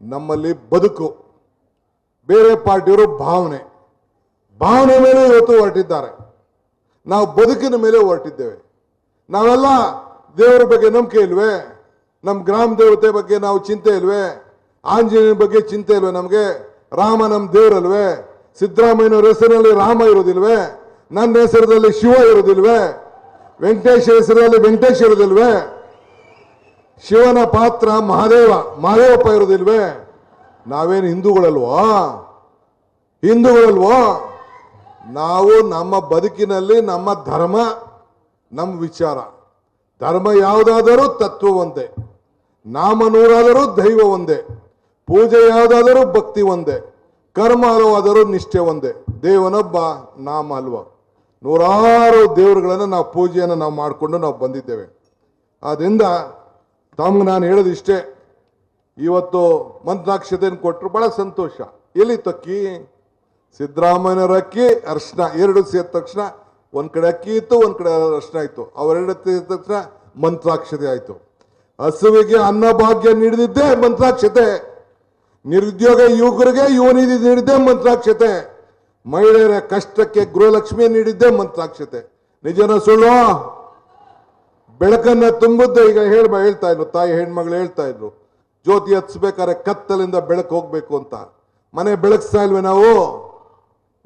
ನಮ್ಮಲ್ಲಿ ಬದುಕು, ಬೇರೆ ಪಾರ್ಟಿಯವರು ಭಾವನೆ ಭಾವನೆ ಮೇಲೆ ಇವತ್ತು ಹೊರಟಿದ್ದಾರೆ. ನಾವು ಬದುಕಿನ ಮೇಲೆ ಹೊರಟಿದ್ದೇವೆ. ನಾವೆಲ್ಲ ದೇವರ ಬಗ್ಗೆ ನಂಬಿಕೆ ಇಲ್ವೇ? ನಮ್ಮ ಗ್ರಾಮ ದೇವತೆ ಬಗ್ಗೆ ನಾವು ಚಿಂತೆ ಇಲ್ವೇ? ಆಂಜನೇಯನ ಬಗ್ಗೆ ಚಿಂತೆ ಇಲ್ವೇ ನಮಗೆ? ರಾಮ ನಮ್ಮ ದೇವರಲ್ವೇ? ಸಿದ್ದರಾಮಯ್ಯನವ್ರ ಹೆಸರಿನಲ್ಲಿ ರಾಮ ಇರೋದಿಲ್ವೇ? ನನ್ನ ಹೆಸರಲ್ಲಿ ಶಿವ ಇರೋದಿಲ್ವೇ? ವೆಂಕಟೇಶ್ ಹೆಸರಲ್ಲಿ ವೆಂಕಟೇಶ್ ಇರೋದಿಲ್ವೇ? ಶಿವನ ಪಾತ್ರ ಮಹಾದೇವ ಮಹಾದೇವಪ್ಪ ಇರೋದಿಲ್ವೇ ನಾವೇನು ಹಿಂದೂಗಳಲ್ವಾ? ಹಿಂದೂಗಳಲ್ವಾ? ನಾವು ನಮ್ಮ ಬದುಕಿನಲ್ಲಿ ನಮ್ಮ ಧರ್ಮ, ನಮ್ಮ ವಿಚಾರ. ಧರ್ಮ ಯಾವುದಾದರೂ ತತ್ವ ಒಂದೇ, ನಾಮ ನೂರಾದರೂ ದೈವ ಒಂದೇ, ಪೂಜೆ ಯಾವುದಾದರೂ ಭಕ್ತಿ ಒಂದೇ, ಕರ್ಮ ಹಲವಾದರೂ ನಿಷ್ಠೆ ಒಂದೇ. ದೇವನೊಬ್ಬ ನಾಮ ಅಲ್ವ? ನೂರಾರು ದೇವರುಗಳನ್ನು ನಾವು ಪೂಜೆಯನ್ನು ನಾವು ಮಾಡಿಕೊಂಡು ನಾವು ಬಂದಿದ್ದೇವೆ. ಆದ್ದರಿಂದ ತಮ್ಗೆ ನಾನು ಹೇಳೋದು ಇಷ್ಟೇ. ಇವತ್ತು ಮಂತ್ರಾಕ್ಷತೆಯನ್ನು ಕೊಟ್ಟರು ಬಹಳ ಸಂತೋಷ. ಎಲ್ಲಿ ತಕ್ಕಿ? ಸಿದ್ದರಾಮಯ್ಯನವರ ಅಕ್ಕಿ, ಅರ್ಶನ ಎರಡು ಸೇರಿದ ತಕ್ಷಣ ಒಂದು ಕಡೆ ಅಕ್ಕಿ ಇತ್ತು, ಒಂದು ಕಡೆ ಅರ್ಶನ ಇತ್ತು. ಅವೆರಡು ಸೇರಿದ ತಕ್ಷಣ ಮಂತ್ರಾಕ್ಷತೆ ಆಯಿತು. ಹಸುವಿಗೆ ಅನ್ನಭಾಗ್ಯ ನೀಡಿದ್ದೇ ಮಂತ್ರಾಕ್ಷತೆ. ನಿರುದ್ಯೋಗ ಯುವಕರಿಗೆ ಯುವನಿಧಿ ನೀಡಿದ್ದೇ ಮಂತ್ರಾಕ್ಷತೆ. ಮಹಿಳೆಯರ ಕಷ್ಟಕ್ಕೆ ಗೃಹಲಕ್ಷ್ಮಿ ನೀಡಿದ್ದೇ ಮಂತ್ರಾಕ್ಷತೆ. ನಿಜನ ಸುಳ್ಳು? ಬೆಳಕನ್ನ ತುಂಬುತ್ತೆ. ಈಗ ಹೇಳ್ಬ, ಹೇಳ್ತಾ ಇದ್ರು, ತಾಯಿ ಹೆಣ್ಮಗಳು ಹೇಳ್ತಾ ಇದ್ರು, ಜ್ಯೋತಿ ಹಚ್ಬೇಕಾದ್ರೆ ಕತ್ತಲಿಂದ ಬೆಳಕು ಹೋಗ್ಬೇಕು ಅಂತ. ಮನೆ ಬೆಳಗ್ಸ್ತಾ ಇಲ್ವೇ ನಾವು?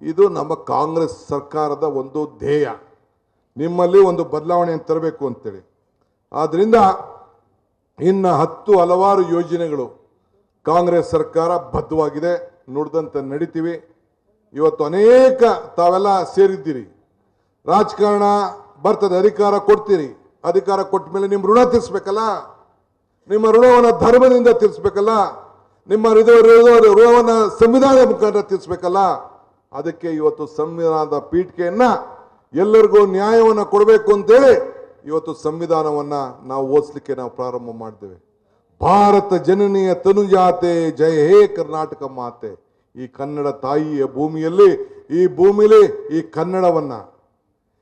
ಇದು ನಮ್ಮ ಕಾಂಗ್ರೆಸ್ ಸರ್ಕಾರದ ಒಂದು ಧ್ಯೇಯ. ನಿಮ್ಮಲ್ಲಿ ಒಂದು ಬದಲಾವಣೆಯನ್ನು ತರಬೇಕು ಅಂತೇಳಿ. ಆದ್ದರಿಂದ ಇನ್ನು ಹತ್ತು ಹಲವಾರು ಯೋಜನೆಗಳು ಕಾಂಗ್ರೆಸ್ ಸರ್ಕಾರ ಬದ್ಧವಾಗಿದೆ. ನುಡಿದಂತೆ ನಡಿತೀವಿ. ಇವತ್ತು ಅನೇಕ ತಾವೆಲ್ಲ ಸೇರಿದ್ದೀರಿ. ರಾಜಕಾರಣ ಬರ್ತದೆ, ಅಧಿಕಾರ ಕೊಡ್ತೀರಿ. ಅಧಿಕಾರ ಕೊಟ್ಟ ಮೇಲೆ ನಿಮ್ಮ ಋಣ ತೀರಿಸ್ಬೇಕಲ್ಲ? ನಿಮ್ಮ ಋಣವನ್ನು ಧರ್ಮದಿಂದ ತೀರಿಸ್ಬೇಕಲ್ಲ? ನಿಮ್ಮ ಋಣವನ್ನು ಸಂವಿಧಾನದ ಮುಖಾಂತರ ತೀರಿಸ್ಬೇಕಲ್ಲ? ಅದಕ್ಕೆ ಇವತ್ತು ಸಂವಿಧಾನದ ಪೀಠಿಕೆಯನ್ನು ಎಲ್ಲರಿಗೂ ನ್ಯಾಯವನ್ನು ಕೊಡಬೇಕು ಅಂತೇಳಿ ಇವತ್ತು ಸಂವಿಧಾನವನ್ನ ನಾವು ಓದಿಸ್ಲಿಕ್ಕೆ ನಾವು ಪ್ರಾರಂಭ ಮಾಡ್ತೇವೆ. ಭಾರತ ಜನನಿಯ ತನುಜಾತೆ ಜಯ ಹೇ ಕರ್ನಾಟಕ ಮಾತೆ. ಈ ಕನ್ನಡ ತಾಯಿಯ ಭೂಮಿಯಲ್ಲಿ, ಈ ಭೂಮಿಲಿ ಈ ಕನ್ನಡವನ್ನ.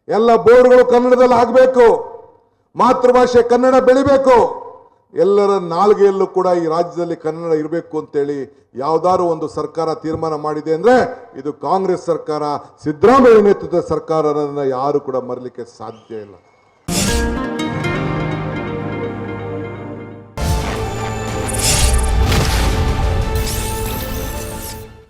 ಎಲ್ಲ ಬೋರ್ಡ್ಗಳು ಕನ್ನಡದಲ್ಲಿ ಆಗಬೇಕು. ಮಾತೃಭಾಷೆ ಕನ್ನಡ ಬೆಳಿಬೇಕು. ಎಲ್ಲರ ನಾಲ್ಗೆಯಲ್ಲೂ ಕೂಡ ಈ ರಾಜ್ಯದಲ್ಲಿ ಕನ್ನಡ ಇರಬೇಕು ಅಂತೇಳಿ ಯಾವ್ದಾದ್ರು ಒಂದು ಸರ್ಕಾರ ತೀರ್ಮಾನ ಮಾಡಿದೆ ಅಂದ್ರೆ ಇದು ಕಾಂಗ್ರೆಸ್ ಸರ್ಕಾರ, ಸಿದ್ದರಾಮಯ್ಯ ನೇತೃತ್ವದ ಸರ್ಕಾರನ ಯಾರು ಕೂಡ ಮರಲಿಕ್ಕೆ ಸಾಧ್ಯ ಇಲ್ಲ.